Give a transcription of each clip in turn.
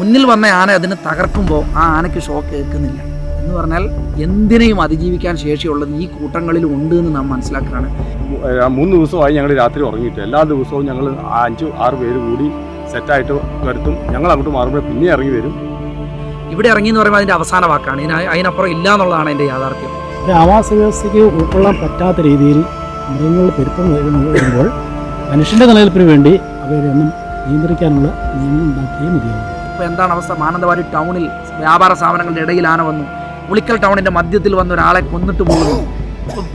മുന്നിൽ വന്ന ആന അതിന് തകർക്കുമ്പോൾ ആ ആനയ്ക്ക് ഷോക്ക് ഏൽക്കുന്നില്ല. എന്ന് പറഞ്ഞാൽ എന്തിനേയും അതിജീവിക്കാൻ ശേഷിയുള്ളത് ഈ കൂട്ടങ്ങളിൽ ഉണ്ട് എന്ന് നാം മനസ്സിലാക്കുകയാണ്. ആ മൂന്ന് ദിവസമായി ഞങ്ങൾ രാത്രി ഉറങ്ങിയിട്ട്. എല്ലാ ദിവസവും ഞങ്ങൾ അഞ്ച് ആറ് പേര് കൂടി സെറ്റായിട്ട് വരുത്തും. ഞങ്ങൾ അങ്ങോട്ട് മാറുമ്പോൾ പിന്നെ ഇറങ്ങി വരും. ഇവിടെ ഇറങ്ങി എന്ന് പറയുമ്പോൾ അതിന്റെ അവസാന വാക്കാണ്. ഇതിന് അതിനപ്പുറം ഇല്ല എന്നുള്ളതാണ് എന്റെ യാഥാർത്ഥ്യം. ഒരു ആവാസ വ്യവസ്ഥയ്ക്ക് ഉൾക്കൊള്ളാൻ പറ്റാത്ത രീതിയിൽ മൃഗങ്ങൾ പെരുപ്പം വരുമ്പോൾ മനുഷ്യന്റെ നിലനിൽപ്പിന് വേണ്ടി അവരെയൊന്നും നിയന്ത്രിക്കാനുള്ള നിയമം ഉണ്ടാക്കിയേ മതിയാവും ഇപ്പോൾ എന്താണ് അവസ്ഥ? മാനന്തവാടി ടൗണിൽ വ്യാപാര സ്ഥാപനങ്ങളുടെ ഇടയിലാണ് വന്നു. ഉളിക്കൽ ടൗണിന്റെ മധ്യത്തിൽ വന്ന ഒരാളെ കൊന്നിട്ട് പോകുന്നു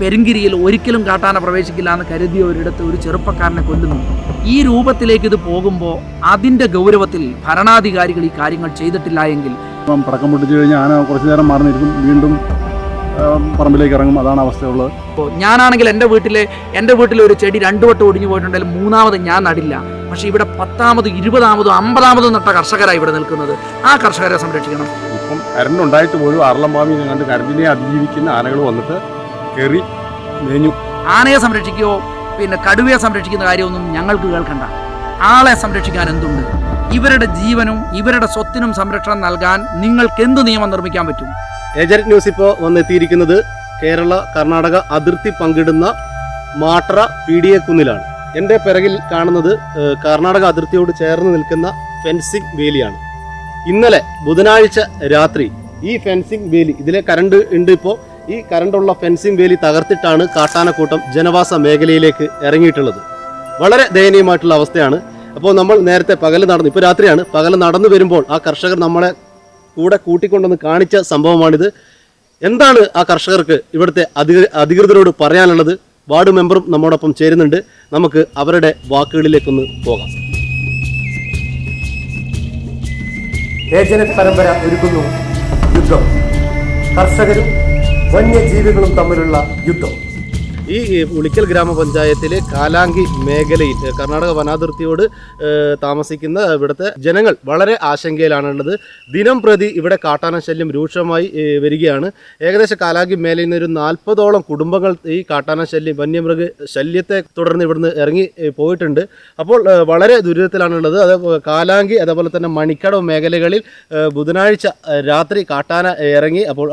പെരുങ്കിരിയിൽ ഒരിക്കലും കാട്ടാന പ്രവേശിക്കില്ല എന്ന് കരുതിയ ഒരിടത്ത് ഒരു ചെറുപ്പക്കാരനെ കൊല്ലുന്നു. ഈ രൂപത്തിലേക്ക് ഇത് പോകുമ്പോൾ അതിന്റെ ഗൗരവത്തിൽ ഭരണാധികാരികൾ ഈ കാര്യങ്ങൾ ചെയ്തിട്ടില്ല എങ്കിൽ പടക്കം പൊട്ടിച്ചു കഴിഞ്ഞാൽ ആന കുറച്ച് നേരം മാറി വീണ്ടും പറമ്പിലേക്ക് ഇറങ്ങും. അതാണ് അവസ്ഥയുള്ളത്. ഇപ്പോൾ ഞാനാണെങ്കിൽ എന്റെ വീട്ടിലെ എന്റെ വീട്ടിലെ ഒരു ചെടി രണ്ടു വട്ടം ഒടിഞ്ഞു പോയിട്ടുണ്ടെങ്കിൽ മൂന്നാമത് ഞാൻ നടില്ല. പക്ഷേ ഇവിടെ പത്താമതും ഇരുപതാമതും അമ്പതാമതും നട്ട കർഷകരായി ഇവിടെ നിൽക്കുന്നത്. ആ കർഷകരെ സംരക്ഷിക്കണം. ഇപ്പം കരണ്ട് ഉണ്ടായിട്ട് പോലും അറളംപാമി കണ്ട് കരണ്ടിനെ അതിജീവിക്കുന്ന ആനകൾ വന്നിട്ട് കയറി മേഞ്ഞു. ആനയെ സംരക്ഷിക്കുകയോ പിന്നെ കടുവയെ സംരക്ഷിക്കുന്ന കാര്യമൊന്നും ഞങ്ങൾക്ക് കേൾക്കണ്ട. ആളെ സംരക്ഷിക്കാൻ എന്തുണ്ട്? ഇവരുടെ ജീവനും ഇവരുടെ സ്വത്തിനും സംരക്ഷണം നൽകാൻ നിങ്ങൾക്ക് എന്ത് നിയമം നിർമ്മിക്കാൻ പറ്റും? ഏജന്റ് ന്യൂസ് ഇപ്പോൾ വന്നെത്തിയിരിക്കുന്നത് കേരള കർണാടക അതിർത്തി പങ്കിടുന്ന മാട്ര പി ഡി എ കുന്നിലാണ്. എന്റെ പിറകിൽ കാണുന്നത് കർണാടക അതിർത്തിയോട് ചേർന്ന് നിൽക്കുന്ന ഫെൻസിംഗ് വേലിയാണ്. ഇന്നലെ ബുധനാഴ്ച രാത്രി ഈ ഫെൻസിംഗ് വേലി ഇതിലെ കറണ്ട് ഉണ്ട് ഇപ്പോൾ ഈ കറണ്ടുള്ള ഫെൻസിംഗ് വേലി തകർത്തിട്ടാണ് കാട്ടാനക്കൂട്ടം ജനവാസ മേഖലയിലേക്ക് ഇറങ്ങിയിട്ടുള്ളത്. വളരെ ദയനീയമായിട്ടുള്ള അവസ്ഥയാണ്. അപ്പോൾ നമ്മൾ നേരത്തെ പകൽ നടന്നു ഇപ്പോൾ രാത്രിയാണ് പകൽ നടന്നു വരുമ്പോൾ ആ കർഷകർ നമ്മളെ കൂടെ കൂട്ടിക്കൊണ്ടുവന്ന് കാണിച്ച സംഭവമാണിത്. എന്താണ് ആ കർഷകർക്ക് ഇവിടുത്തെ അധികൃതരോട് പറയാനുള്ളത്? വാർഡ് മെമ്പറും നമ്മോടൊപ്പം ചേരുന്നുണ്ട്. നമുക്ക് അവരുടെ വാക്കുകളിലേക്കൊന്ന് പോകാം. രേചന പരമ്പര ഒരുക്കുന്നു. യുദ്ധം. കർഷകരും വന്യജീവികളും തമ്മിലുള്ള യുദ്ധം. ഈ ഉളിക്കൽ ഗ്രാമപഞ്ചായത്തിലെ കാലാങ്കി മേഖലയിൽ കർണാടക വനാതിർത്തിയോട് താമസിക്കുന്ന ഇവിടുത്തെ ജനങ്ങൾ വളരെ ആശങ്കയിലാണുള്ളത്. ദിനം പ്രതി ഇവിടെ കാട്ടാന ശല്യം രൂക്ഷമായി വരികയാണ്. ഏകദേശം കാലാങ്കി മേഖലയിൽ നിന്ന് ഒരു നാൽപ്പതോളം കുടുംബങ്ങൾ ഈ കാട്ടാന ശല്യം വന്യമൃഗ ശല്യത്തെ തുടർന്ന് ഇവിടുന്ന് ഇറങ്ങി പോയിട്ടുണ്ട്. അപ്പോൾ വളരെ ദുരിതത്തിലാണുള്ളത്. അത് കാലാങ്കി അതേപോലെ തന്നെ മണിക്കടവ് മേഖലകളിൽ ബുധനാഴ്ച രാത്രി കാട്ടാന ഇറങ്ങി അപ്പോൾ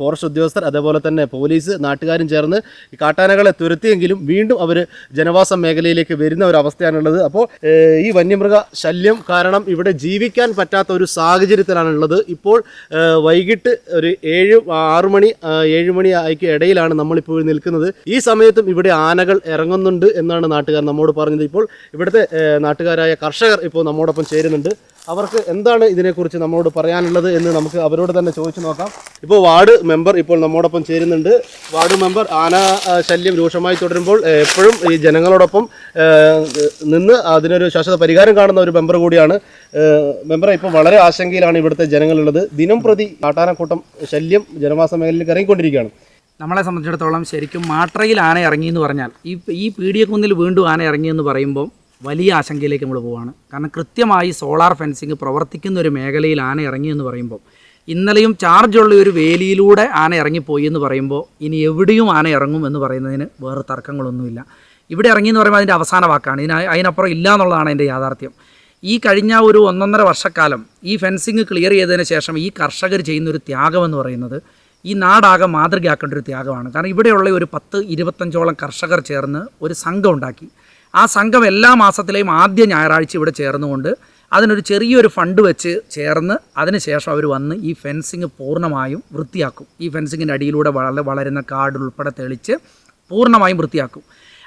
ഫോറസ്റ്റ് ഉദ്യോഗസ്ഥർ അതേപോലെ തന്നെ പോലീസ് നാട്ടുകാരും ചേർന്ന് ഈ കാട്ടാനകളെ തുരത്തിയെങ്കിലും വീണ്ടും അവർ ജനവാസ മേഖലയിലേക്ക് വരുന്ന ഒരു അവസ്ഥയാണുള്ളത്. അപ്പോൾ ഈ വന്യമൃഗ ശല്യം കാരണം ഇവിടെ ജീവിക്കാൻ പറ്റാത്ത ഒരു സാഹചര്യത്തിലാണുള്ളത് ഇപ്പോൾ വൈകിട്ട് ഒരു ഏഴ് ആറു മണി ഏഴ് മണി ആയിക്ക് ഇടയിലാണ് നമ്മളിപ്പോൾ നിൽക്കുന്നത്. ഈ സമയത്തും ഇവിടെ ആനകൾ ഇറങ്ങുന്നുണ്ട് എന്നാണ് നാട്ടുകാർ നമ്മോട് പറഞ്ഞത്. ഇപ്പോൾ ഇവിടുത്തെ നാട്ടുകാരായ കർഷകർ ഇപ്പോൾ നമ്മോടൊപ്പം ചേരുന്നുണ്ട്. അവർക്ക് എന്താണ് ഇതിനെക്കുറിച്ച് നമ്മളോട് പറയാനുള്ളത് എന്ന് നമുക്ക് അവരോട് തന്നെ ചോദിച്ചു നോക്കാം. ഇപ്പോൾ വാർഡ് മെമ്പർ ഇപ്പോൾ നമ്മോടൊപ്പം ചേരുന്നുണ്ട്. വാർഡ് മെമ്പർ ആന ശല്യം രൂക്ഷമായി തുടരുമ്പോൾ എപ്പോഴും ഈ ജനങ്ങളോടൊപ്പം നിന്ന് അതിനൊരു ശാശ്വത പരിഹാരം കാണുന്ന ഒരു മെമ്പർ കൂടിയാണ്. മെമ്പറെ ഇപ്പോൾ വളരെ ആശങ്കയിലാണ് ഇവിടുത്തെ ജനങ്ങളുള്ളത്. ദിനം പ്രതി കാട്ടാനക്കൂട്ടം ശല്യം ജനവാസ മേഖലയിലേക്ക് ഇറങ്ങിക്കൊണ്ടിരിക്കുകയാണ്. നമ്മളെ സംബന്ധിച്ചിടത്തോളം ശരിക്കും മാട്രയിൽ ആന ഇറങ്ങി എന്ന് പറഞ്ഞാൽ ഈ ഈ പീഡിയക്കുന്നിൽ വീണ്ടും ആന ഇറങ്ങി എന്ന് പറയുമ്പോൾ വലിയ ആശങ്കയിലേക്ക് നമ്മൾ പോവാണ്. കാരണം കൃത്യമായി സോളാർ ഫെൻസിങ് പ്രവർത്തിക്കുന്ന ഒരു മേഖലയിൽ ആന ഇറങ്ങി എന്ന് പറയുമ്പോൾ ഇന്നലെയും ചാർജുള്ള ഒരു വേലിയിലൂടെ ആന ഇറങ്ങിപ്പോയി എന്ന് പറയുമ്പോൾ ഇനി എവിടെയും ആന ഇറങ്ങും എന്ന് പറയുന്നതിന് വേറെ തർക്കങ്ങളൊന്നുമില്ല. ഇവിടെ ഇറങ്ങി എന്ന് പറയുമ്പോൾ അതിന്റെ അവസാന വാക്കാണ്. ഇതിന് അതിനപ്പുറം ഇല്ല എന്നുള്ളതാണ് എന്റെ യാഥാർത്ഥ്യം. ഈ കഴിഞ്ഞ ഒരു ഒന്നൊന്നര വർഷക്കാലം ഈ ഫെൻസിങ് ക്ലിയർ ചെയ്തതിന് ശേഷം ഈ കർഷകർ ചെയ്യുന്ന ഒരു ത്യാഗം എന്ന് പറയുന്നത് ഈ നാടാകെ മാതൃകയാക്കേണ്ട ഒരു ത്യാഗമാണ്. കാരണം ഇവിടെയുള്ള ഒരു പത്ത് ഇരുപത്തഞ്ചോളം കർഷകർ ചേർന്ന് ഒരു സംഘം ഉണ്ടാക്കി. ആ സംഘം എല്ലാ മാസത്തിലെയും ആദ്യ ഞായറാഴ്ച ഇവിടെ ചേർന്നുകൊണ്ട് അതിനൊരു ചെറിയൊരു ഫണ്ട് വെച്ച് ചേർന്ന് അതിനുശേഷം അവർ വന്ന് ഈ ഫെൻസിങ് പൂർണമായും വൃത്തിയാക്കും. ഈ ഫെൻസിങ്ങിന്റെ അടിയിലൂടെ വള വളരുന്ന കാട് ഉൾപ്പെടെ തെളിച്ച് പൂർണമായും വൃത്തിയാക്കും.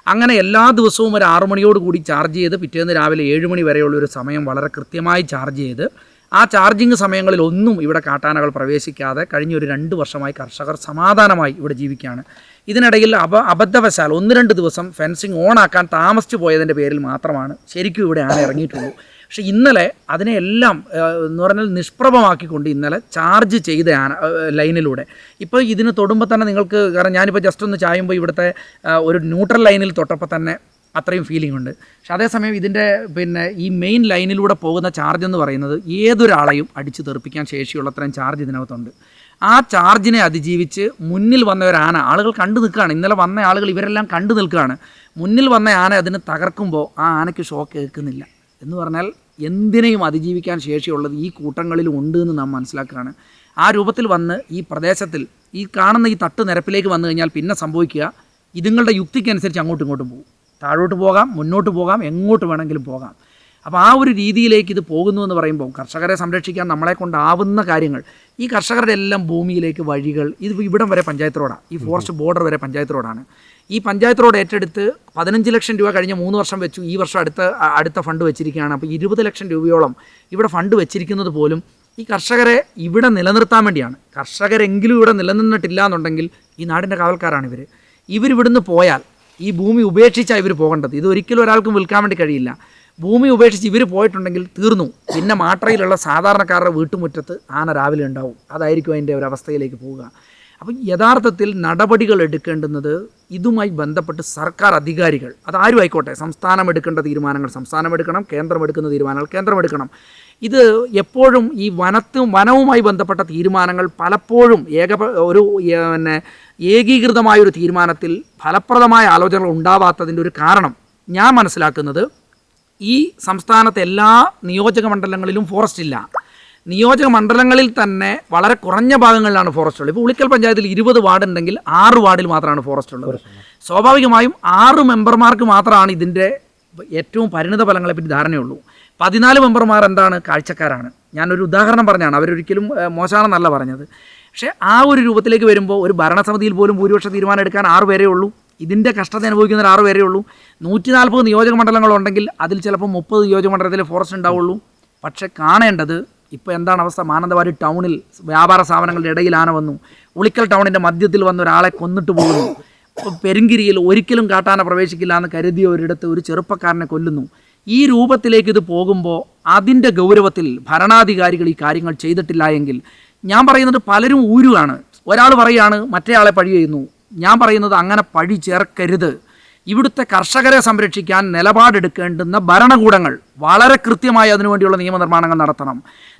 അങ്ങനെ എല്ലാ ദിവസവും ഒരു ആറു മണിയോട് കൂടി ചാർജ് ചെയ്ത് പിറ്റേന്ന് രാവിലെ ഏഴ് മണി വരെയുള്ള ഒരു സമയം വളരെ കൃത്യമായി ചാർജ് ചെയ്ത് ആ ചാർജിങ് സമയങ്ങളിൽ ഒന്നും ഇവിടെ കാട്ടാനകൾ പ്രവേശിക്കാതെ കഴിഞ്ഞ ഒരു രണ്ട് വർഷമായി കർഷകർ സമാധാനമായി ഇവിടെ ജീവിക്കുകയാണ്. ഇതിനിടയിൽ അപ അബദ്ധവശാൽ ഒന്ന് രണ്ട് ദിവസം ഫെൻസിങ് ഓണാക്കാൻ താമസിച്ചു പോയതിന്റെ പേരിൽ മാത്രമാണ് ശരിക്കും ഇവിടെ ആന ഇറങ്ങിയിട്ടുള്ളൂ പക്ഷേ ഇന്നലെ അതിനെ എല്ലാം ഏഹ്, എന്ന് പറഞ്ഞാൽ നിഷ്പ്രഭമാക്കിക്കൊണ്ട് ഇന്നലെ ചാർജ് ചെയ്ത ആന ലൈനിലൂടെ. ഇപ്പോൾ ഇതിന് തൊടുമ്പോൾ തന്നെ നിങ്ങൾക്ക് കാരണം ഞാനിപ്പോൾ ജസ്റ്റ് ഒന്ന് ചായുമ്പോൾ ഇവിടുത്തെ ഒരു ന്യൂട്രൽ ലൈനിൽ തൊട്ടപ്പോൾ തന്നെ അത്രയും ഫീലിംഗ് ഉണ്ട്. പക്ഷെ അതേസമയം ഇതിന്റെ പിന്നെ ഈ മെയിൻ ലൈനിലൂടെ പോകുന്ന ചാർജ് എന്ന് പറയുന്നത് ഏതൊരാളെയും അടിച്ചു തെറിപ്പിക്കാൻ ശേഷിയുള്ള അത്രയും ചാർജ് ഇതിനകത്തുണ്ട്. ആ ചാർജിനെ അതിജീവിച്ച് മുന്നിൽ വന്ന ഒരു ആന ആളുകൾ കണ്ടു നിൽക്കുകയാണ്. ഇന്നലെ വന്ന ആളുകൾ ഇവരെല്ലാം കണ്ടു നിൽക്കുകയാണ്. മുന്നിൽ വന്ന ആന അതിന് തകർക്കുമ്പോൾ ആ ആനയ്ക്ക് ഷോക്ക് ഏൽക്കുന്നില്ല. എന്ന് പറഞ്ഞാൽ എന്തിനേയും അതിജീവിക്കാൻ ശേഷിയുള്ളത് ഈ കൂട്ടങ്ങളിലും ഉണ്ട് എന്ന് നാം മനസ്സിലാക്കുകയാണ്. ആ രൂപത്തിൽ വന്ന് ഈ പ്രദേശത്തിൽ ഈ കാണുന്ന ഈ തട്ട് നിരപ്പിലേക്ക് വന്നു കഴിഞ്ഞാൽ പിന്നെ സംഭവിക്കുക ഇതുങ്ങളുടെ യുക്തിക്കനുസരിച്ച് അങ്ങോട്ടും ഇങ്ങോട്ടും പോകും. താഴോട്ട് പോകാം മുന്നോട്ട് പോകാം എങ്ങോട്ട് വേണമെങ്കിലും പോകാം. അപ്പോൾ ആ ഒരു രീതിയിലേക്ക് ഇത് പോകുന്നു എന്ന് പറയുമ്പോൾ കർഷകരെ സംരക്ഷിക്കാൻ നമ്മളെ കൊണ്ടാവുന്ന കാര്യങ്ങൾ. ഈ കർഷകരുടെ എല്ലാം ഭൂമിയിലേക്ക് വഴികൾ ഇത് ഇവിടം വരെ പഞ്ചായത്ത് റോഡാണ്. ഈ ഫോറസ്റ്റ് ബോർഡർ വരെ പഞ്ചായത്ത് റോഡാണ്. ഈ പഞ്ചായത്ത് റോഡ് ഏറ്റെടുത്ത് പതിനഞ്ച് ലക്ഷം രൂപ കഴിഞ്ഞ മൂന്ന് വർഷം വെച്ചു ഈ വർഷം അടുത്ത അടുത്ത ഫണ്ട് വെച്ചിരിക്കുകയാണ്. അപ്പോൾ ഇരുപത് ലക്ഷം രൂപയോളം ഇവിടെ ഫണ്ട് വെച്ചിരിക്കുന്നത് പോലും ഈ കർഷകരെ ഇവിടെ നിലനിർത്താൻ വേണ്ടിയാണ്. കർഷകരെങ്കിലും ഇവിടെ നിലനിന്നിട്ടില്ല എന്നുണ്ടെങ്കിൽ ഈ നാടിന്റെ കാവൽക്കാരാണ് ഇവർ ഇവരിവിടുന്ന് പോയാൽ ഈ ഭൂമി ഉപേക്ഷിച്ചാണ് ഇവർ പോകേണ്ടത്. ഇത് ഒരിക്കലും ഒരാൾക്കും വിൽക്കാൻ വേണ്ടി കഴിയില്ല. ഭൂമി ഉപേക്ഷിച്ച് ഇവർ പോയിട്ടുണ്ടെങ്കിൽ തീർന്നു. പിന്നെ മാട്രയിലുള്ള സാധാരണക്കാരുടെ വീട്ടുമുറ്റത്ത് ആന രാവിലെ ഉണ്ടാവും. അതായിരിക്കും അതിന്റെ ഒരു അവസ്ഥയിലേക്ക് പോവുക. അപ്പം യഥാർത്ഥത്തിൽ നടപടികൾ എടുക്കേണ്ടുന്നത് ഇതുമായി ബന്ധപ്പെട്ട് സർക്കാർ അധികാരികൾ അതാരും ആയിക്കോട്ടെ സംസ്ഥാനം എടുക്കേണ്ട തീരുമാനങ്ങൾ സംസ്ഥാനം എടുക്കണം കേന്ദ്രം എടുക്കുന്ന തീരുമാനങ്ങൾ കേന്ദ്രം എടുക്കണം. ഇത് എപ്പോഴും ഈ വനത്തും വനവുമായി ബന്ധപ്പെട്ട തീരുമാനങ്ങൾ പലപ്പോഴും ഏക ഒരു പിന്നെ ഏകീകൃതമായ ഒരു തീരുമാനത്തിൽ ഫലപ്രദമായ ആലോചനകൾ ഉണ്ടാവാത്തതിന്റെ ഒരു കാരണം ഞാൻ മനസ്സിലാക്കുന്നത് ഈ സംസ്ഥാനത്തെ എല്ലാ നിയോജക മണ്ഡലങ്ങളിലും ഫോറസ്റ്റ് ഇല്ല. നിയോജക മണ്ഡലങ്ങളിൽ തന്നെ വളരെ കുറഞ്ഞ ഭാഗങ്ങളിലാണ് ഫോറസ്റ്റ് ഉള്ളത്. ഇപ്പോൾ ഉളിക്കൽ പഞ്ചായത്തിൽ ഇരുപത് വാർഡ് ഉണ്ടെങ്കിൽ ആറ് വാർഡിൽ മാത്രമാണ് ഫോറസ്റ്റ് ഉള്ളത്. സ്വാഭാവികമായും ആറ് മെമ്പർമാർക്ക് മാത്രമാണ് ഇതിന്റെ ഏറ്റവും പരിണിത ഫലങ്ങളെപ്പറ്റി ധാരണയുള്ളൂ. പതിനാല് മെമ്പർമാർ എന്താണ്? കാഴ്ചക്കാരാണ്. ഞാനൊരു ഉദാഹരണം പറഞ്ഞാണ്. അവരൊരിക്കലും മോശമാണെന്നല്ല പറഞ്ഞത്. പക്ഷേ ആ ഒരു രൂപത്തിലേക്ക് വരുമ്പോൾ ഒരു ഭരണസമിതിയിൽ പോലും ഭൂരിപക്ഷ തീരുമാനം എടുക്കാൻ ആറ് പേരേ ഉള്ളൂ. ഇതിന്റെ കഷ്ടത അനുഭവിക്കുന്നവർ ആറ് പേരേ ഉള്ളൂ. നൂറ്റി നാൽപ്പത് നിയോജക മണ്ഡലങ്ങളുണ്ടെങ്കിൽ അതിൽ ചിലപ്പോൾ മുപ്പത് നിയോജക മണ്ഡലത്തിൽ ഫോറസ്റ്റ് ഉണ്ടാവുള്ളൂ. പക്ഷേ കാണേണ്ടത് ഇപ്പോൾ എന്താണ് അവസ്ഥ? മാനന്തവാടി ടൗണിൽ വ്യാപാര സ്ഥാപനങ്ങളുടെ ഇടയിൽ ആന വന്നു. ഉളിക്കൽ ടൗണിന്റെ മധ്യത്തിൽ വന്ന ഒരാളെ കൊന്നിട്ട് പോകുന്നു. പെരുങ്കിരിയിൽ ഒരിക്കലും കാട്ടാന പ്രവേശിക്കില്ല എന്ന് കരുതിയ ഒരിടത്ത് ഒരു ചെറുപ്പക്കാരനെ കൊല്ലുന്നു. ഈ രൂപത്തിലേക്ക് ഇത് പോകുമ്പോൾ അതിന്റെ ഗൗരവത്തിൽ ഭരണാധികാരികൾ ഈ കാര്യങ്ങൾ ചെയ്തിട്ടില്ല എങ്കിൽ ഞാൻ പറയുന്നത് പലരും ഊരുകയാണ് ഒരാൾ പറയുകയാണ് മറ്റേ ആളെ പഴി ചെയ്യുന്നു. ഞാൻ പറയുന്നത് അങ്ങനെ പഴി ചേർക്കരുത്. ഇവിടുത്തെ കർഷകരെ സംരക്ഷിക്കാൻ നിലപാടെടുക്കേണ്ടുന്ന ഭരണകൂടങ്ങൾ വളരെ കൃത്യമായി അതിനുവേണ്ടിയുള്ള നിയമനിർമ്മാണങ്ങൾ നടത്തണം.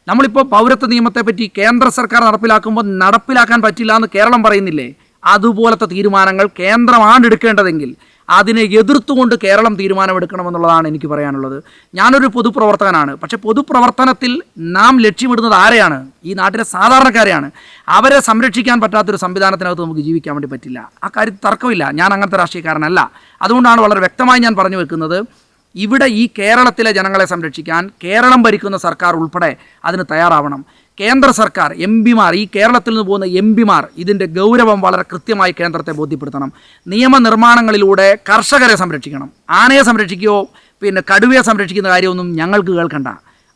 നമ്മളിപ്പോൾ പൗരത്വ നിയമത്തെപ്പറ്റി കേന്ദ്ര സർക്കാർ നടപ്പിലാക്കുമ്പോൾ നടപ്പിലാക്കാൻ പറ്റില്ല എന്ന് കേരളം പറയുന്നില്ലേ? അതുപോലത്തെ തീരുമാനങ്ങൾ കേന്ദ്രമാണ് എടുക്കേണ്ടതെങ്കിൽ അതിനെ എതിർത്തുകൊണ്ട് കേരളം തീരുമാനമെടുക്കണമെന്നുള്ളതാണ് എനിക്ക് പറയാനുള്ളത്. ഞാനൊരു പൊതുപ്രവർത്തകനാണ്. പക്ഷേ പൊതുപ്രവർത്തനത്തിൽ നാം ലക്ഷ്യമിടുന്നത് ആരെയാണ്? ഈ നാട്ടിലെ സാധാരണക്കാരെയാണ്. അവരെ സംരക്ഷിക്കാൻ പറ്റാത്തൊരു സംവിധാനത്തിനകത്ത് നമുക്ക് ജീവിക്കാൻ വേണ്ടി പറ്റില്ല. ആ കാര്യത്തിൽ തർക്കമില്ല. ഞാൻ അങ്ങനത്തെ രാഷ്ട്രീയക്കാരനല്ല. അതുകൊണ്ടാണ് വളരെ വ്യക്തമായി ഞാൻ പറഞ്ഞു വെക്കുന്നത് ഇവിടെ ഈ കേരളത്തിലെ ജനങ്ങളെ സംരക്ഷിക്കാൻ കേരളം ഭരിക്കുന്ന സർക്കാർ ഉൾപ്പെടെ അതിന് തയ്യാറാവണം. കേന്ദ്ര സർക്കാർ എം പിമാർ ഈ കേരളത്തിൽ നിന്ന് പോകുന്ന എം പിമാർ ഇതിന്റെ ഗൗരവം വളരെ കൃത്യമായി കേന്ദ്രത്തെ ബോധ്യപ്പെടുത്തണം. നിയമനിർമ്മാണങ്ങളിലൂടെ കർഷകരെ സംരക്ഷിക്കണം. ആനയെ സംരക്ഷിക്കുകയോ പിന്നെ കടുവയെ സംരക്ഷിക്കുന്ന കാര്യമൊന്നും ഞങ്ങൾക്ക് കേൾക്കണ്ട.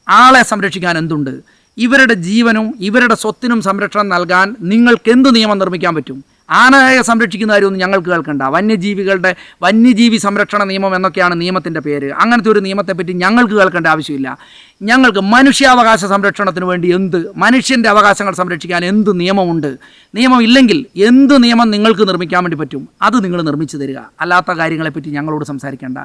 ആളെ സംരക്ഷിക്കാൻ എന്തുണ്ട്? ഇവരുടെ ജീവനും ഇവരുടെ സ്വത്തിനും സംരക്ഷണം നൽകാൻ നിങ്ങൾക്ക് എന്ത് നിയമം നിർമ്മിക്കാൻ പറ്റും? ആനയെ സംരക്ഷിക്കുന്ന കാര്യമൊന്നും ഞങ്ങൾക്ക് കേൾക്കണ്ട. വന്യജീവികളുടെ വന്യജീവി സംരക്ഷണ നിയമം എന്നൊക്കെയാണ് നിയമത്തിന്റെ പേര്. അങ്ങനത്തെ ഒരു നിയമത്തെപ്പറ്റി ഞങ്ങൾക്ക് കേൾക്കേണ്ട ആവശ്യമില്ല. ഞങ്ങൾക്ക് മനുഷ്യാവകാശ സംരക്ഷണത്തിന് വേണ്ടി എന്ത് മനുഷ്യന്റെ അവകാശങ്ങൾ സംരക്ഷിക്കാൻ എന്ത് നിയമമുണ്ട്? നിയമം ഇല്ലെങ്കിൽ എന്ത് നിയമം നിങ്ങൾക്ക് നിർമ്മിക്കാൻ വേണ്ടി പറ്റും? അത് നിങ്ങൾ നിർമ്മിച്ചു തരിക. അല്ലാത്ത കാര്യങ്ങളെപ്പറ്റി ഞങ്ങളോട് സംസാരിക്കേണ്ട.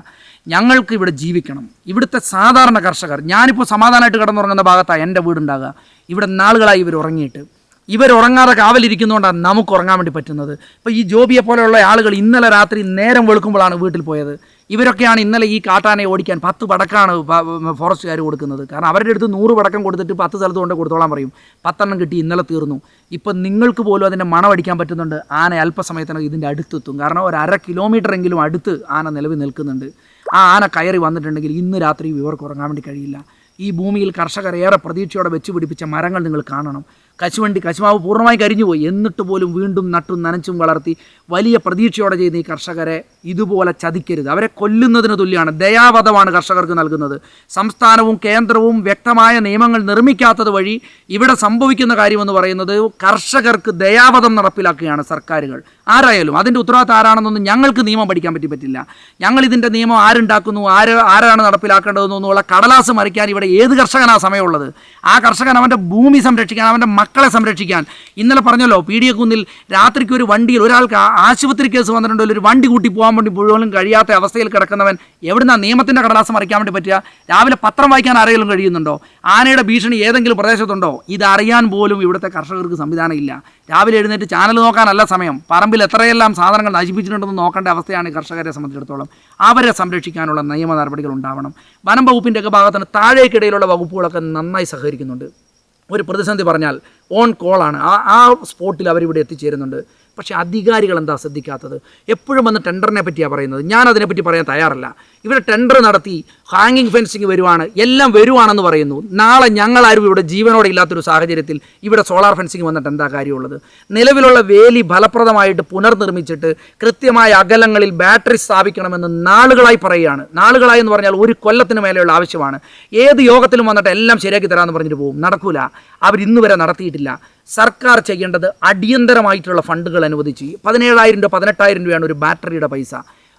ഞങ്ങൾക്ക് ഇവിടെ ജീവിക്കണം. ഇവിടുത്തെ സാധാരണ കർഷകർ ഞാനിപ്പോൾ സമാധാനമായിട്ട് കിടന്നുറങ്ങുന്ന ഭാഗത്താണ് എന്റെ വീടുണ്ടാകുക ഇവിടെ നാളുകളായി ഇവർ ഉറങ്ങിയിട്ട്. ഇവർ ഉറങ്ങാതെ കാവലിരിക്കുന്നതുകൊണ്ടാണ് നമുക്ക് ഉറങ്ങാൻ വേണ്ടി പറ്റുന്നത്. ഇപ്പോൾ ഈ ജോബിയെ പോലെയുള്ള ആളുകൾ ഇന്നലെ രാത്രി നേരം വെളുക്കുമ്പോഴാണ് വീട്ടിൽ പോയത്. ഇവരൊക്കെയാണ് ഇന്നലെ ഈ കാട്ടാനെ ഓടിക്കാൻ പത്ത് പടക്കാണ് ഫോറസ്റ്റുകാർ കൊടുക്കുന്നത്. കാരണം അവരുടെ അടുത്ത് നൂറ് പടക്കം കൊടുത്തിട്ട് പത്ത് സ്ഥലത്ത് കൊണ്ട് കൊടുത്തോളാൻ പറയും. പത്തെണ്ണം കിട്ടി ഇന്നലെ തീർന്നു. ഇപ്പം നിങ്ങൾക്ക് പോലും അതിന്റെ മണം അടിക്കാൻ പറ്റുന്നുണ്ട്. ആന അല്പസമയത്തിനകം ഇതിന്റെ അടുത്തെത്തും. കാരണം ഒരു അര കിലോമീറ്റർ എങ്കിലും അടുത്ത് ആന നിലവിൽ നിൽക്കുന്നുണ്ട്. ആ ആന കയറി വന്നിട്ടുണ്ടെങ്കിൽ ഇന്ന് രാത്രി ഇവർക്ക് ഉറങ്ങാൻ വേണ്ടി കഴിയില്ല. ഈ ഭൂമിയിൽ കർഷകർ ഏറെ പ്രതീക്ഷയോടെ വെച്ച് പിടിപ്പിച്ച മരങ്ങൾ നിങ്ങൾ കാണണം. കശുവണ്ടി കശുമാവ് പൂർണമായി കരിഞ്ഞുപോയി. എന്നിട്ട് പോലും വീണ്ടും നട്ടും നനച്ചും വളർത്തി വലിയ പ്രതീക്ഷയോടെ ചെയ്യുന്ന ഈ കർഷകരെ ഇതുപോലെ ചതിക്കരുത്. അവരെ കൊല്ലുന്നതിന് തുല്യമാണ് ദയാവധമാണ് കർഷകർക്ക് നൽകുന്നത്. സംസ്ഥാനവും കേന്ദ്രവും വ്യക്തമായ നിയമങ്ങൾ നിർമ്മിക്കാത്തത് വഴി ഇവിടെ സംഭവിക്കുന്ന കാര്യമെന്ന് പറയുന്നത് കർഷകർക്ക് ദയാവധം നടപ്പിലാക്കുകയാണ് സർക്കാരുകൾ. ആരായാലും അതിന്റെ ഉത്തരവാദിത്തം ആരാണെന്നൊന്നും ഞങ്ങൾക്ക് നിയമം പഠിക്കാൻ പറ്റി പറ്റില്ല. ഞങ്ങൾ ഇതിന്റെ നിയമം ആരുണ്ടാക്കുന്നു ആര് ആരാണ് നടപ്പിലാക്കേണ്ടതെന്നുള്ള കടലാസ് മറിക്കാൻ ഇവിടെ ഏത് കർഷകനാണ് സമയമുള്ളത്? ആ കർഷകൻ അവന്റെ ഭൂമി സംരക്ഷിക്കാൻ അവന്റെ മക്കളെ സംരക്ഷിക്കാൻ. ഇന്നലെ പറഞ്ഞല്ലോ പി ഡി എ കുന്നിൽ രാത്രിക്ക് ഒരു വണ്ടിയിൽ ഒരാൾക്ക് ആശുപത്രി കേസ് വന്നിട്ടുണ്ടെങ്കിൽ ഒരു വണ്ടി കൂട്ടി പോകാൻ വേണ്ടി മുഴുവനും കഴിയാത്ത അവസ്ഥയിൽ കിടക്കുന്നവൻ എവിടുന്നാ നിയമത്തിന്റെ കടലാസ് മറിക്കാൻ വേണ്ടി പറ്റുക? രാവിലെ പത്രം വായിക്കാൻ ആരെങ്കിലും കഴിയുന്നുണ്ടോ? ആനയുടെ ഭീഷണി ഏതെങ്കിലും പ്രദേശത്തുണ്ടോ? ഇതറിയാൻ പോലും ഇവിടുത്തെ കർഷകർക്ക് സംവിധാനം ഇല്ല. രാവിലെ എഴുന്നേറ്റ് ചാനൽ നോക്കാനല്ല സമയം. പറമ്പിൽ എത്രയെല്ലാം സാധനങ്ങൾ നശിപ്പിച്ചിട്ടുണ്ടെന്ന് നോക്കേണ്ട അവസ്ഥയാണ് കർഷകരെ സംബന്ധിച്ചിടത്തോളം. അവരെ സംരക്ഷിക്കാനുള്ള നിയമ നടപടികൾ ഉണ്ടാവണം. വനം വകുപ്പിന്റെ ഒക്കെ ഭാഗത്തിന് താഴേക്കിടയിലുള്ള വകുപ്പുകളൊക്കെ നന്നായി സഹകരിക്കുന്നുണ്ട്. ഒരു പ്രതിസന്ധി പറഞ്ഞാൽ ഓൺ കോളാണ് ആ ആ സ്പോട്ടിൽ അവരിവിടെ എത്തിച്ചേരുന്നുണ്ട്. പക്ഷേ അധികാരികൾ എന്താ ശ്രദ്ധിക്കാത്തത്? എപ്പോഴും വന്ന് ടെൻഡറിനെ പറ്റിയാണ് പറയുന്നത്. ഞാൻ അതിനെപ്പറ്റി പറയാൻ തയ്യാറല്ല. ഇവിടെ ടെൻഡർ നടത്തി ഹാങ്ങിങ് ഫെൻസിങ് വരുവാണ് എല്ലാം വരുവാണെന്ന് പറയുന്നു. നാളെ ഞങ്ങളാരും ഇവിടെ ജീവനോടെ ഇല്ലാത്തൊരു സാഹചര്യത്തിൽ ഇവിടെ സോളാർ ഫെൻസിങ് വന്നിട്ട് എന്താ കാര്യമുള്ളത്? നിലവിലുള്ള വേലി ഫലപ്രദമായിട്ട് പുനർനിർമ്മിച്ചിട്ട് കൃത്യമായ അകലങ്ങളിൽ ബാറ്ററി സ്ഥാപിക്കണമെന്ന് നാളുകളായി പറയുകയാണ്. നാളുകളായി എന്ന് പറഞ്ഞാൽ ഒരു കൊല്ലത്തിന് മേലെയുള്ള ആവശ്യമാണ്. ഏത് യോഗത്തിലും വന്നിട്ട് എല്ലാം ശരിയാക്കി തരാമെന്ന് പറഞ്ഞിട്ട് പോകും നടക്കൂല. അവർ ഇന്നുവരെ നടത്തിയിട്ടില്ല. സർക്കാർ ചെയ്യേണ്ടത് അടിയന്തരമായിട്ടുള്ള ഫണ്ടുകൾ അനുവദിച്ച് പതിനേഴായിരം രൂപ പതിനെട്ടായിരം രൂപയാണ് ഒരു ബാറ്ററിയുടെ പൈസ.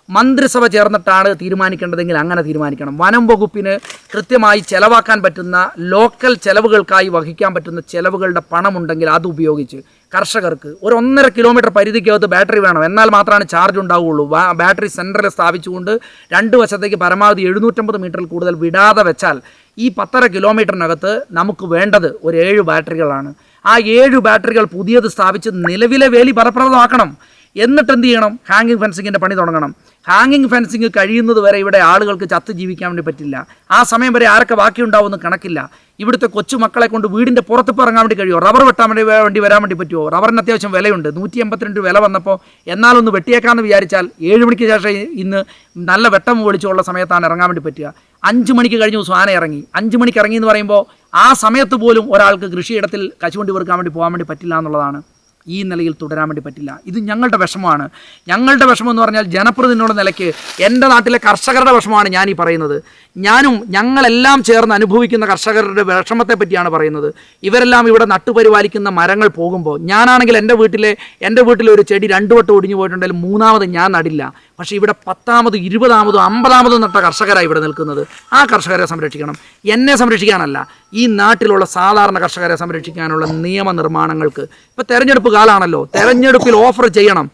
മന്ത്രിസഭ ചേർന്നിട്ടാണ് തീരുമാനിക്കേണ്ടതെങ്കിൽ അങ്ങനെ തീരുമാനിക്കണം. വനം വകുപ്പിന് കൃത്യമായി ചെലവാക്കാൻ പറ്റുന്ന ലോക്കൽ ചെലവുകൾക്കായി വഹിക്കാൻ പറ്റുന്ന ചെലവുകളുടെ പണമുണ്ടെങ്കിൽ അത് ഉപയോഗിച്ച് കർഷകർക്ക് ഒരു ഒന്നര കിലോമീറ്റർ പരിധിക്കകത്ത് ബാറ്ററി വേണം. എന്നാൽ മാത്രമാണ് ചാർജ് ഉണ്ടാവുകയുള്ളൂ. ബാറ്ററി സെന്ററിൽ സ്ഥാപിച്ചുകൊണ്ട് രണ്ട് വശത്തേക്ക് പരമാവധി എഴുന്നൂറ്റമ്പത് മീറ്ററിൽ കൂടുതൽ വിടാതെ വെച്ചാൽ ഈ പത്തര കിലോമീറ്ററിനകത്ത് നമുക്ക് വേണ്ടത് ഒരു ഏഴ് ബാറ്ററികളാണ്. ആ ഏഴ് ബാറ്ററികൾ പുതിയത് സ്ഥാപിച്ച് നിലവിലെ വേലി ഫലപ്രദമാക്കണം. എന്നിട്ട് എന്ത് ചെയ്യണം? ഹാങ്ങിങ് ഫെൻസിങ്ങിന്റെ പണി തുടങ്ങണം. ഹാങ്ങിങ് ഫെൻസിങ് കഴിയുന്നത് വരെ ഇവിടെ ആളുകൾക്ക് ചത്ത് ജീവിക്കാൻ വേണ്ടി പറ്റില്ല. ആ സമയം വരെ ആരൊക്കെ ബാക്കിയുണ്ടാവുമെന്ന് കണക്കില്ല. ഇവിടുത്തെ കൊച്ചു മക്കളെ കൊണ്ട് വീടിന്റെ പുറത്ത് ഇറങ്ങാൻ വേണ്ടി കഴിയുമോ? റബ്ബർ വെട്ടാൻ വേണ്ടി വേണ്ടി വരാൻ വേണ്ടി പറ്റുമോ? റബ്ബറിന് അത്യാവശ്യം വിലയുണ്ട്. നൂറ്റി എൺപത്തിരണ്ട് വില വന്നപ്പോൾ എന്നാലൊന്ന് വെട്ടിയേക്കാമെന്ന് വിചാരിച്ചാൽ ഏഴ് മണിക്ക് ശേഷം ഇന്ന് നല്ല വെട്ടം ഒളിച്ചുള്ള സമയത്താണ് ഇറങ്ങാൻ വേണ്ടി പറ്റുക. അഞ്ച് മണിക്ക് കഴിഞ്ഞു ദിവസം ആന ഇറങ്ങി. അഞ്ച് മണിക്ക് ഇറങ്ങി എന്ന് പറയുമ്പോൾ ആ സമയത്ത് പോലും ഒരാൾക്ക് കൃഷിയിടത്തിൽ കശുവണ്ടി വെറുക്കാൻ വേണ്ടി പോകാൻ വേണ്ടി പറ്റില്ല എന്നുള്ളതാണ്. ഈ നിലയിൽ തുടരാൻ വേണ്ടി പറ്റില്ല. ഇത് ഞങ്ങളുടെ വിഷമമാണ്. ഞങ്ങളുടെ വിഷമം എന്ന് പറഞ്ഞാൽ ജനപ്രതിനിധിയുടെ നിലയ്ക്ക് എന്റെ നാട്ടിലെ കർഷകരുടെ വിഷമമാണ് ഞാൻ ഈ പറയുന്നത്. ഞാനും ഞങ്ങളെല്ലാം ചേർന്ന് അനുഭവിക്കുന്ന കർഷകരുടെ വിഷമത്തെ പറ്റിയാണ് പറയുന്നത്. ഇവരെല്ലാം ഇവിടെ നട്ടുപരിപാലിക്കുന്ന മരങ്ങൾ പോകുമ്പോൾ ഞാനാണെങ്കിൽ എന്റെ വീട്ടിലെ എന്റെ വീട്ടിലെ ഒരു ചെടി രണ്ടു വട്ടം ഒടിഞ്ഞു പോയിട്ടുണ്ടെങ്കിൽ മൂന്നാമത് ഞാൻ നടില്ല. പക്ഷേ ഇവിടെ പത്താമതും ഇരുപതാമതും അമ്പതാമതും നട്ട കർഷകരായി ഇവിടെ നിൽക്കുന്നത്. ആ കർഷകരെ സംരക്ഷിക്കണം. എന്നെ സംരക്ഷിക്കാനല്ല. ഈ നാട്ടിലുള്ള സാധാരണ കർഷകരെ സംരക്ഷിക്കാനുള്ള നിയമനിർമ്മാണങ്ങൾക്ക്. ഇപ്പോൾ തെരഞ്ഞെടുപ്പ് കാലമാണല്ലോ തെരഞ്ഞെടുപ്പിൽ ഓഫർ ചെയ്യണം.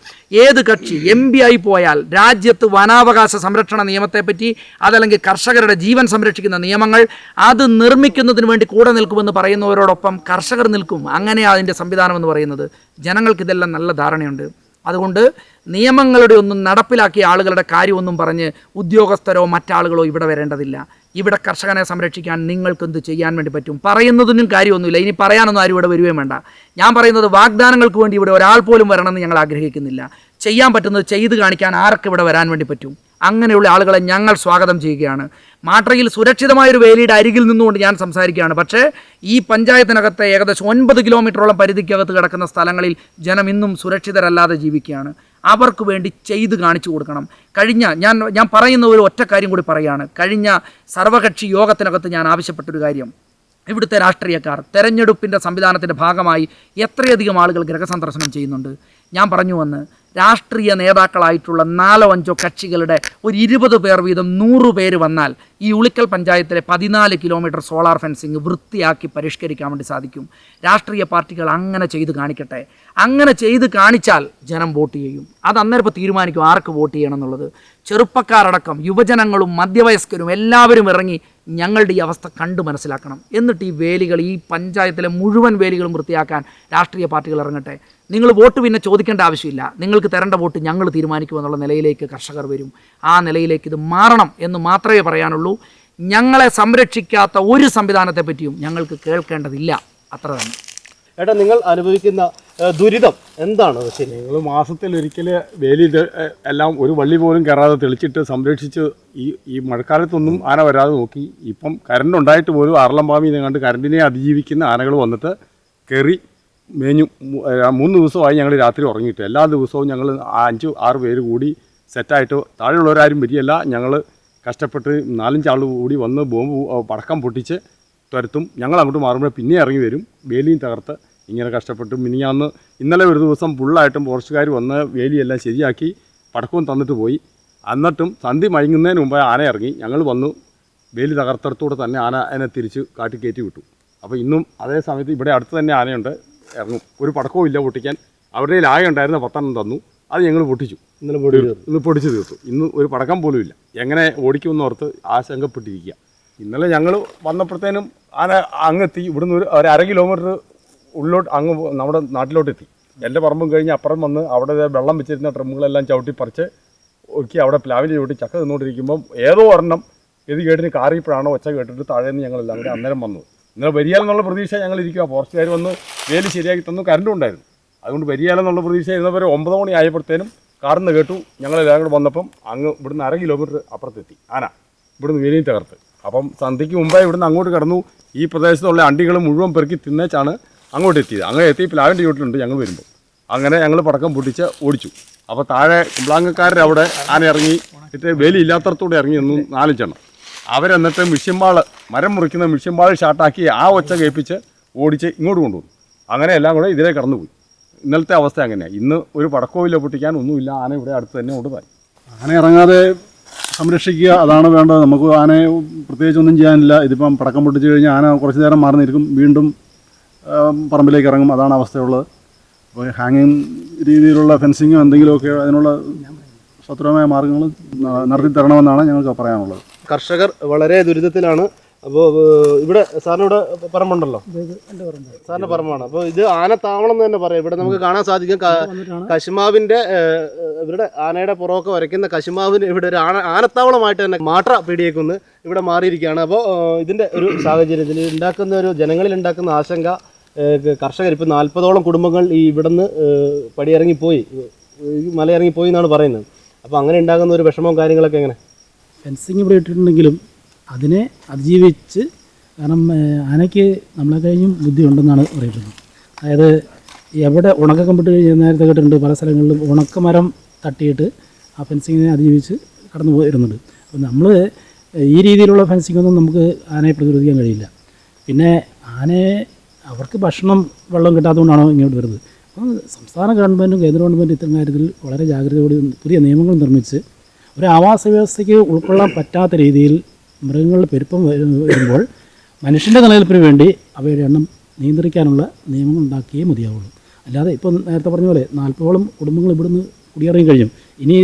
ഏത് കക്ഷി? എം പി ആയി പോയാൽ രാജ്യത്ത് വനാവകാശ സംരക്ഷണ നിയമത്തെപ്പറ്റി അതല്ലെങ്കിൽ കർഷകരുടെ ജീവൻ സംരക്ഷിക്കുന്ന നിയമങ്ങൾ അത് നിർമ്മിക്കുന്നതിന് വേണ്ടി കൂടെ നിൽക്കുമെന്ന് പറയുന്നവരോടൊപ്പം കർഷകർ നിൽക്കും. അങ്ങനെയാണ് അതിന്റെ സംവിധാനം എന്ന് പറയുന്നത്. ജനങ്ങൾക്ക് ഇതെല്ലാം നല്ല ധാരണയുണ്ട്. അതുകൊണ്ട് നിയമങ്ങളുടെ ഒന്നും നടപ്പിലാക്കിയ ആളുകളുടെ കാര്യമൊന്നും പറഞ്ഞ് ഉദ്യോഗസ്ഥരോ മറ്റാളുകളോ ഇവിടെ വരേണ്ടതില്ല. ഇവിടെ കർഷകനെ സംരക്ഷിക്കാൻ നിങ്ങൾക്ക് എന്ത് ചെയ്യാൻ വേണ്ടി പറ്റും? പറയുന്നതിനും കാര്യമൊന്നുമില്ല. ഇനി പറയാനൊന്നും ആരും ഇവിടെ വരികയും വേണ്ട. ഞാൻ പറയുന്നത് വാഗ്ദാനങ്ങൾക്ക് വേണ്ടി ഇവിടെ ഒരാൾ പോലും വരണമെന്ന് ഞങ്ങൾ ആഗ്രഹിക്കുന്നില്ല. ചെയ്യാൻ പറ്റുന്നത് ചെയ്ത് കാണിക്കാൻ ആർക്ക് ഇവിടെ വരാൻ വേണ്ടി പറ്റും? അങ്ങനെയുള്ള ആളുകളെ ഞങ്ങൾ സ്വാഗതം ചെയ്യുകയാണ്. മാട്രയിൽ സുരക്ഷിതമായൊരു വേലിയുടെ അരികിൽ നിന്നുകൊണ്ട് ഞാൻ സംസാരിക്കുകയാണ്. പക്ഷേ ഈ പഞ്ചായത്തിനകത്തെ ഏകദേശം ഒൻപത് കിലോമീറ്ററോളം പരിധിക്കകത്ത് കിടക്കുന്ന സ്ഥലങ്ങളിൽ ജനം ഇന്നും സുരക്ഷിതരല്ലാതെ ജീവിക്കുകയാണ്. അവർക്ക് വേണ്ടി ചെയ്ത് കാണിച്ചു കൊടുക്കണം. കഴിഞ്ഞ ഞാൻ ഞാൻ പറയുന്ന ഒരു ഒറ്റ കാര്യം കൂടി പറയുകയാണ് കഴിഞ്ഞ സർവകക്ഷി യോഗത്തിനകത്ത് ഞാൻ ആവശ്യപ്പെട്ടൊരു കാര്യം. ഇവിടുത്തെ രാഷ്ട്രീയക്കാർ തെരഞ്ഞെടുപ്പിന്റെ സംവിധാനത്തിന്റെ ഭാഗമായി എത്രയധികം ആളുകൾ ഗ്രഹസന്ദർശനം ചെയ്യുന്നുണ്ട്. ഞാൻ പറഞ്ഞു വന്ന് രാഷ്ട്രീയ നേതാക്കളായിട്ടുള്ള നാലോ അഞ്ചോ കക്ഷികളുടെ ഒരു ഇരുപത് പേർ വീതം നൂറ് പേര് വന്നാൽ ഈ ഉളിക്കൽ പഞ്ചായത്തിലെ പതിനാല് കിലോമീറ്റർ സോളാർ ഫെൻസിങ് വൃത്തിയാക്കി പരിഷ്കരിക്കാൻ വേണ്ടി സാധിക്കും. രാഷ്ട്രീയ പാർട്ടികൾ അങ്ങനെ ചെയ്ത് കാണിക്കട്ടെ. അങ്ങനെ ചെയ്ത് കാണിച്ചാൽ ജനം വോട്ട് ചെയ്യും. അത് അന്നേരം തീരുമാനിക്കും ആർക്ക് വോട്ട് ചെയ്യണം എന്നുള്ളത്. ചെറുപ്പക്കാരടക്കം യുവജനങ്ങളും മധ്യവയസ്കരും എല്ലാവരും ഇറങ്ങി ഞങ്ങളുടെ ഈ അവസ്ഥ കണ്ടു മനസ്സിലാക്കണം. എന്നിട്ട് ഈ വേലികൾ ഈ പഞ്ചായത്തിലെ മുഴുവൻ വേലികളും വൃത്തിയാക്കാൻ രാഷ്ട്രീയ പാർട്ടികൾ ഇറങ്ങട്ടെ. നിങ്ങൾ വോട്ട് പിന്നെ ചോദിക്കേണ്ട ആവശ്യമില്ല. നിങ്ങൾക്ക് തരേണ്ട വോട്ട് ഞങ്ങൾ തീരുമാനിക്കുമെന്നുള്ള നിലയിലേക്ക് കർഷകർ വരും. ആ നിലയിലേക്ക് ഇത് മാറണം എന്ന് മാത്രമേ പറയാനുള്ളൂ. ഞങ്ങളെ സംരക്ഷിക്കാത്ത ഒരു സംവിധാനത്തെ പറ്റിയും ഞങ്ങൾക്ക് കേൾക്കേണ്ടതില്ല. അത്ര തന്നെ. ഏട്ടാ നിങ്ങൾ അനുഭവിക്കുന്ന ദുരിതം എന്താണ്? ശരി. നിങ്ങൾ മാസത്തിൽ ഒരിക്കൽ വേലി ഇത് എല്ലാം ഒരു വള്ളി പോലും കയറാതെ തെളിച്ചിട്ട് സംരക്ഷിച്ച് ഈ ഈ മഴക്കാലത്തൊന്നും ആന വരാതെ നോക്കി. ഇപ്പം കറണ്ട് ഉണ്ടായിട്ട് പോലും ആറളംപാമി കണ്ട് കറണ്ടിനെ അതിജീവിക്കുന്ന ആനകൾ വന്നിട്ട് കയറി മേഞ്ഞു മൂന്ന് ദിവസമായി ഞങ്ങൾ രാത്രി ഉറങ്ങിയിട്ട്. എല്ലാ ദിവസവും ഞങ്ങൾ അഞ്ച് ആറ് പേര് കൂടി സെറ്റായിട്ട് താഴെയുള്ളവരാരും വരികയല്ല. ഞങ്ങൾ കഷ്ടപ്പെട്ട് നാലഞ്ചാൾ കൂടി വന്ന് ബോംബ് പടക്കം പൊട്ടിച്ച് തുരത്തും. ഞങ്ങൾ അങ്ങോട്ട് മാറുമ്പോൾ പിന്നെ ഇറങ്ങി വരും. വേലിയും തകർത്ത് ഇങ്ങനെ കഷ്ടപ്പെട്ട്. മിനിഞ്ഞാന്ന് ഇന്നലെ ഒരു ദിവസം ഫുള്ളായിട്ടും ഫോറസ്റ്റുകാർ വന്ന് വേലിയെല്ലാം ശരിയാക്കി പടക്കവും തന്നിട്ട് പോയി. എന്നിട്ടും സന്ധി മയങ്ങുന്നതിന് മുമ്പ് ആന ഇറങ്ങി. ഞങ്ങൾ വന്നു. വേലി തകർത്തടത്തൂടെ തന്നെ ആന അതിനെ തിരിച്ച് കാട്ടി കയറ്റി വിട്ടു. അപ്പോൾ ഇന്നും അതേ സമയത്ത് ഇവിടെ അടുത്ത് തന്നെ ആനയുണ്ട്. ഇറങ്ങും. ഒരു പടക്കവും ഇല്ല പൊട്ടിക്കാൻ. അവരുടെ കയ്യിൽ ആയ ഉണ്ടായിരുന്ന പത്തെണ്ണം തന്നു. അത് ഞങ്ങൾ പൊട്ടിച്ചു. ഇന്നലെ പൊടി ഇന്ന് പൊടിച്ചു തീർത്തു. ഇന്ന് ഒരു പടക്കം പോലും ഇല്ല. എങ്ങനെ ഓടിക്കുമെന്ന് ഓർത്ത് ആശങ്കപ്പെട്ടിരിക്കുക. ഇന്നലെ ഞങ്ങൾ വന്നപ്പോഴത്തേനും ആന അങ്ങെത്തി. ഇവിടുന്ന് ഒരു ഒരു അര കിലോമീറ്റർ ഉള്ളിലോട്ട് അങ്ങ് നമ്മുടെ നാട്ടിലോട്ട് എത്തി എന്റെ പറമ്പും കഴിഞ്ഞ് അപ്പുറം വന്ന് അവിടെ വെള്ളം വെച്ചിരുന്ന ഡ്രമ്മുകളെല്ലാം ചവിട്ടി പറിച്ച് ഒക്കി അവിടെ പ്ലാവിൽ ചവിട്ടി ചക്ക നിന്നുകൊണ്ടിരിക്കുമ്പം ഏതോ ഒരെണ്ണം ഇത് കേട്ടിന് കാറിയപ്പോഴാണോ ഒച്ച കേട്ടിട്ട് താഴേന്ന് നിന്ന് ഞങ്ങളെല്ലാം കൂടി അന്നേരം വന്നു. ഇന്നലെ വരിയാലെന്നുള്ള പ്രതീക്ഷ ഞങ്ങൾ ഇരിക്കുക ഫോറസ്റ്റുകാർ വന്ന് വേലി ശരിയാക്കി തന്നു കറണ്ടും ഉണ്ടായിരുന്നു. അതുകൊണ്ട് വരിയാലെന്നുള്ള പ്രതീക്ഷ ഇരുന്നവരെ ഒമ്പത് മണി ആയപ്പോഴത്തേനും കാർന്ന് കേട്ടു. ഞങ്ങളെല്ലാം കൂടെ വന്നപ്പം അങ്ങ് ഇവിടുന്ന് അര കിലോമീറ്റർ അപ്പുറത്തെത്തി. ആന ഇവിടുന്ന് വേലിയും തകർത്ത്. അപ്പം സന്ധ്യയ്ക്ക് മുമ്പായി ഇവിടുന്ന് അങ്ങോട്ട് കടന്നു. ഈ പ്രദേശത്തുള്ള അണ്ടികൾ മുഴുവൻ പെറുക്കി തിന്നേച്ചാണ് അങ്ങോട്ട് എത്തിയത്. അങ്ങനെ എത്തി പ്ലാവിന്റെ വീട്ടിലുണ്ട് ഞങ്ങൾ വരുമ്പോൾ. അങ്ങനെ ഞങ്ങൾ പടക്കം പൊട്ടിച്ച് ഓടിച്ചു. അപ്പോൾ താഴെ കുമ്പളാങ്കക്കാരുടെ അവിടെ ആന ഇറങ്ങി ഇട്ട് വേലി ഇല്ലാത്തടത്തൂടെ ഇറങ്ങി നിന്നു നാലഞ്ചെണ്ണം. അവരെന്നിട്ട് മിഷ്യമ്പാൾ മരം മുറിക്കുന്ന മിഷ്യമ്പാൾ ഷാട്ടാക്കി ആ ഒച്ച കേൾപ്പിച്ച് ഓടിച്ച് ഇങ്ങോട്ട് കൊണ്ടുവന്നു. അങ്ങനെ എല്ലാം കൂടെ ഇതിലേ കടന്നുപോയി. ഇന്നലത്തെ അവസ്ഥ അങ്ങനെയാണ് ഇന്ന് ഒരു പടക്കോവില്ല പൊട്ടിക്കാൻ ഒന്നുമില്ല. ആന ഇവിടെ അടുത്ത് തന്നെ കൊണ്ടുപോയി ആന ഇറങ്ങാതെ സംരക്ഷിക്കുക അതാണ് വേണ്ടത്. നമുക്ക് ആനയെ പ്രത്യേകിച്ച് ഒന്നും ചെയ്യാനില്ല. ഇതിപ്പം പടക്കം പൊട്ടിച്ചു കഴിഞ്ഞാൽ ആന കുറച്ച് നേരം മാറി വീണ്ടും പറമ്പിലേക്ക് ഇറങ്ങും. അതാണ് അവസ്ഥയുള്ളത്. അപ്പോൾ ഹാങ്ങിങ് രീതിയിലുള്ള ഫെൻസിങ്ങോ എന്തെങ്കിലുമൊക്കെ അതിനുള്ള ശത്രുമായ മാർഗങ്ങൾ നടത്തി തരണമെന്നാണ് ഞങ്ങൾക്ക് പറയാനുള്ളത്. കർഷകർ വളരെ ദുരിതത്തിലാണ്. അപ്പോൾ ഇവിടെ സാറിന് ഇവിടെ പറമ്പുണ്ടല്ലോ? സാറിന്റെ പറമ്പാണ്. അപ്പോൾ ഇത് ആനത്താവളം എന്ന് തന്നെ പറയാം. ഇവിടെ നമുക്ക് കാണാൻ സാധിക്കും. കശുമാവിന്റെ ഇവരുടെ ആനയുടെ പുറമൊക്കെ വരയ്ക്കുന്ന കശുമാവിന് ഇവിടെ ഒരു ആന ആനത്താവളമായിട്ട് തന്നെ മാട്ര പീടിയേക്കുന്ന്. ഇവിടെ മാറിയിരിക്കുകയാണ്. അപ്പോൾ ഇതിന്റെ ഒരു സാഹചര്യത്തിൽ ഉണ്ടാക്കുന്ന ഒരു ജനങ്ങളിൽ ഉണ്ടാക്കുന്ന ആശങ്ക കർഷകർ ഇപ്പോൾ നാൽപ്പതോളം കുടുംബങ്ങൾ ഈ ഇവിടുന്ന് പടിയിറങ്ങിപ്പോയി. മലയിറങ്ങിപ്പോയി എന്നാണ് പറയുന്നത്. അപ്പോൾ അങ്ങനെ ഉണ്ടാകുന്ന ഒരു വിഷമവും കാര്യങ്ങളൊക്കെ എങ്ങനെ? ഫെൻസിങ് ഇവിടെ ഇട്ടിട്ടുണ്ടെങ്കിലും അതിനെ അതിജീവിച്ച് കാരണം ആനയ്ക്ക് നമ്മളെ കഴിഞ്ഞും ബുദ്ധിയുണ്ടെന്നാണ് പറയപ്പെടുന്നത് അതായത് എവിടെ ഉണക്കം കമ്പിട്ട് കഴിഞ്ഞാൽ നേരത്തെ കേട്ടിട്ടുണ്ട് പല സ്ഥലങ്ങളിലും ഉണക്കമരം തട്ടിയിട്ട് ആ ഫെൻസിങ്ങിനെ അതിജീവിച്ച് കടന്നു പോയിരുന്നുണ്ട്. അപ്പോൾ നമ്മൾ ഈ രീതിയിലുള്ള ഫെൻസിംഗ് ഒന്നും നമുക്ക് ആനയെ പ്രതിരോധിക്കാൻ കഴിയില്ല. പിന്നെ ആനയെ അവർക്ക് ഭക്ഷണം വെള്ളം കിട്ടാത്തതുകൊണ്ടാണോ ഇങ്ങോട്ട് വരുന്നത്? അപ്പം സംസ്ഥാന ഗവൺമെന്റും കേന്ദ്ര ഗവൺമെന്റും ഇത്തരം കാര്യത്തിൽ വളരെ ജാഗ്രതയോടെ പുതിയ നിയമങ്ങൾ നിർമ്മിച്ച് ഒരു ആവാസ വ്യവസ്ഥയ്ക്ക് ഉൾക്കൊള്ളാൻ പറ്റാത്ത രീതിയിൽ മൃഗങ്ങളുടെ പെരുപ്പം വരു- വരുമ്പോൾ മനുഷ്യന്റെ നിലനിൽപ്പിന് വേണ്ടി അവയുടെ എണ്ണം നിയന്ത്രിക്കാനുള്ള നിയമങ്ങൾ ഉണ്ടാക്കിയേ മതിയാവുള്ളൂ. അല്ലാതെ ഇപ്പം നേരത്തെ പറഞ്ഞ പോലെ നാൽപ്പതോളം കുടുംബങ്ങൾ ഇവിടുന്ന് കുടിയിറങ്ങി കഴിയും ഇനി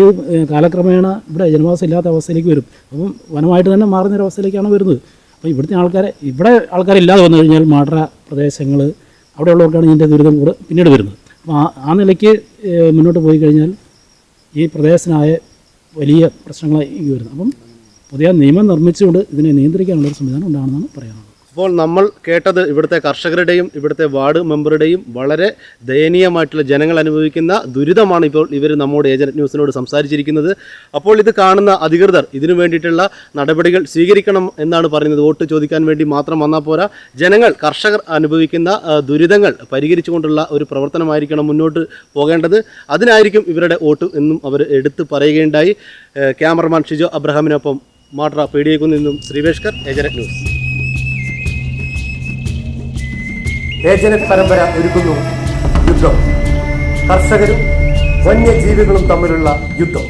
കാലക്രമേണ ഇവിടെ ജനവാസം ഇല്ലാത്ത അവസ്ഥയിലേക്ക് വരും. അപ്പം വനമായിട്ട് തന്നെ മാറുന്ന അവസ്ഥയിലേക്കാണ് വരുന്നത്. അപ്പോൾ ഇവിടുത്തെ ആൾക്കാരെ ഇവിടെ ആൾക്കാരില്ലാതെ വന്നു കഴിഞ്ഞാൽ മാട്ര പ്രദേശങ്ങൾ അവിടെയുള്ളവർക്കാണ് ഇതിന്റെ ദുരിതം കൂടെ പിന്നീട് വരുന്നത്. അപ്പോൾ ആ നിലയ്ക്ക് മുന്നോട്ട് പോയി കഴിഞ്ഞാൽ ഈ പ്രദേശത്തിനായ വലിയ പ്രശ്നങ്ങളായി വരുന്നത്. അപ്പം പുതിയ നിയമം നിർമ്മിച്ചുകൊണ്ട് ഇതിനെ നിയന്ത്രിക്കാനുള്ള ഒരു സംവിധാനം ഉണ്ടാകണമെന്നാണ് പറയാനുള്ളത്. അപ്പോൾ നമ്മൾ കേട്ടത് ഇവിടുത്തെ കർഷകരുടെയും ഇവിടുത്തെ വാർഡ് മെമ്പറുടെയും വളരെ ദയനീയമായിട്ടുള്ള ജനങ്ങൾ അനുഭവിക്കുന്ന ദുരിതമാണ് ഇപ്പോൾ ഇവർ നമ്മോട് ഏജന്റ് ന്യൂസിനോട് സംസാരിച്ചിരിക്കുന്നത്. അപ്പോൾ ഇത് കാണുന്ന അധികൃതർ ഇതിനു വേണ്ടിയിട്ടുള്ള നടപടികൾ സ്വീകരിക്കണം എന്നാണ് പറയുന്നത്. വോട്ട് ചോദിക്കാൻ വേണ്ടി മാത്രം വന്നാൽ പോരാ. ജനങ്ങൾ കർഷകർ അനുഭവിക്കുന്ന ദുരിതങ്ങൾ പരിഹരിച്ചുകൊണ്ടുള്ള ഒരു പ്രവർത്തനമായിരിക്കണം മുന്നോട്ട് പോകേണ്ടത്. അതിനായിരിക്കും ഇവരുടെ വോട്ട് എന്നും അവർ എടുത്തു പറയുകയുണ്ടായി. ക്യാമറമാൻ ഷിജോ അബ്രഹാമിനൊപ്പം മാട്ര പേടിയേക്കുന്നിൽ നിന്നും ശ്രീവേഷ്കർ ഏജന്റ് ന്യൂസ്. ഏജനറ്റ് പരമ്പര ഒരുക്കുന്നു യുദ്ധം. കർഷകരും വന്യജീവികളും തമ്മിലുള്ള യുദ്ധം.